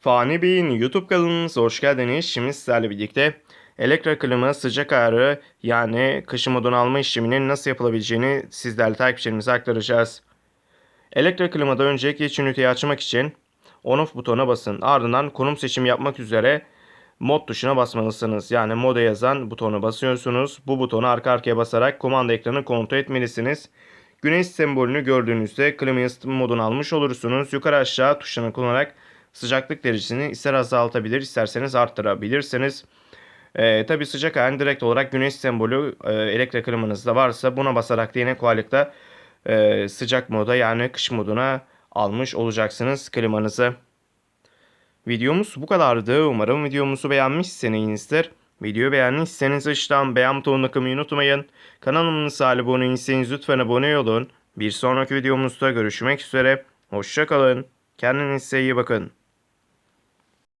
Fani Bey'in YouTube kanalımıza hoş geldiniz. Şimdi sizlerle birlikte elektro klima sıcak ayarı yani kışın modunu alma işleminin nasıl yapılabileceğini sizlerle takipçilerimize aktaracağız. Elektro klimada öncelikle iç üniteyi açmak için on off butonuna basın. Ardından konum seçimi yapmak üzere mod tuşuna basmalısınız. Yani moda yazan butonu basıyorsunuz. Bu butonu arka arkaya basarak kumanda ekranı kontrol etmelisiniz. Güneş sembolünü gördüğünüzde klima ısıtma modunu almış olursunuz. Yukarı aşağı tuşlarını kullanarak sıcaklık derecesini ister azaltabilir isterseniz arttırabilirsiniz. Ee, Tabi sıcak ayarın direkt olarak güneş sembolü e, elektrik klimanızda varsa buna basarak da yine kolaylıkla e, sıcak moda yani kış moduna almış olacaksınız klimanızı. Videomuz bu kadardı. Umarım videomuzu beğenmişsinizdir. Videoyu beğendiyseniz aşağıdan beğen butonuna kılmayı unutmayın. Kanalımıza abone değilseniz lütfen abone olun. Bir sonraki videomuzda görüşmek üzere. Hoşçakalın. Kendinize iyi bakın.